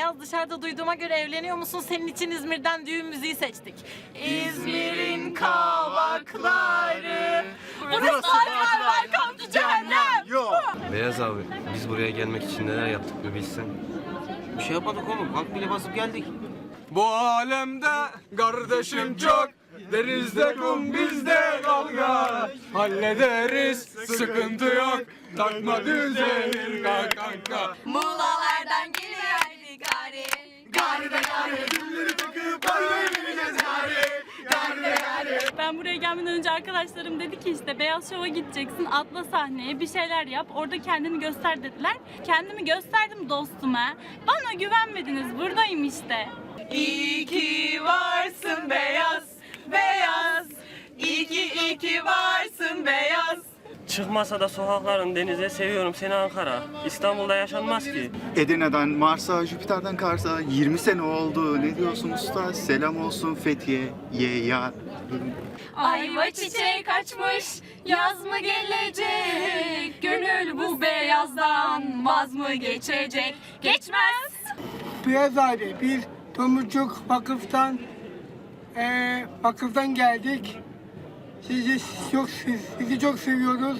Beyaz dışarıda duyduğuma göre evleniyor musun? Senin için İzmir'den düğün müziği seçtik. İzmir'in kavakları. Burası var welcome to cehennem. Beyaz abi biz buraya gelmek için neler yaptık bir bilsen. Bir şey yapmadık oğlum. Halk bile basıp geldik. Bu alemde kardeşim çok Denizde kum bizde dalga Hallederiz sıkıntı yok Takma düzelir kanka Muğlalardan Ben buraya gelmeden önce arkadaşlarım dedi ki işte Beyaz Şov'a gideceksin, atla sahneye, bir şeyler yap, orada kendini göster dediler. Kendimi gösterdim dostuma. Bana güvenmediniz, buradayım işte. İyi ki varsın beyaz, beyaz. İyi ki iyi ki varsın beyaz. Çıkmasa da sokakların denize seviyorum seni Ankara. İstanbul'da yaşanmaz ki. Edirne'den Mars'a, Jüpiter'den Kars'a 20 sene oldu. Ne diyorsun usta? Selam olsun Fethiye, ye ya. Ayva çiçek açmış, yaz mı gelecek? Gönül bu beyazdan vaz mı geçecek? Geçmez. Beyaz abi biz Tomurcuk Vakıf'tan eee vakıftan geldik. Sizi çok sizi çok seviyoruz.